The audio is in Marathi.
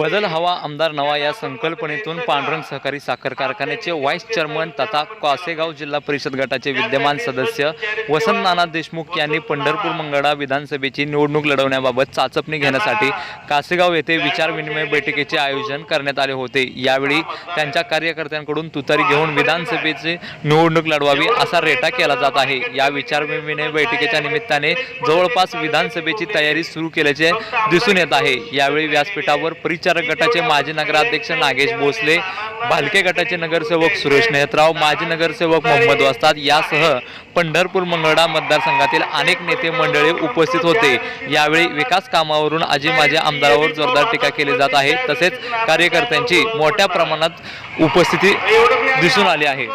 बदल हवा आमदार नवा या संकल्पनेतून पांडुरंग सहकारी साखर कारखान्याचे व्हाईस चेअरमन तथा कासेगाव जिल्हा परिषद गटाचे विद्यमान सदस्य वसंत नाना देशमुख यांनी पंढरपूर मंगळा विधानसभेची निवडणूक लढवण्याबाबत चाचपणी घेण्यासाठी कासेगाव येथे विचारविनिमय बैठकीचे आयोजन करण्यात आले होते. यावेळी त्यांच्या कार्यकर्त्यांकडून तुतारी घेऊन विधानसभेची निवडणूक लढवावी असा रेटा केला जात आहे. या विचारविनिमय बैठकीच्या निमित्ताने जवळपास विधानसभेची तयारी सुरू केल्याचे दिसून येत आहे. यावेळी व्यासपीठ गटावर परिचारक गटाचे माजी नगराध्यक्ष नागेश भोसले भालके गटाचे नगरसेवक सुरेश नेहतराव माजी नगरसेवक मोहम्मद वस्ताद यासह पंढरपूर मंगळा मतदारसंघातील अनेक नेते मंडळी उपस्थित होते. यावेळी विकास कामावरून आजी माझ्या आमदारावर जोरदार टीका केली जात आहे. तसेच कार्यकर्त्यांची मोठ्या प्रमाणात उपस्थिती दिसून आली आहे.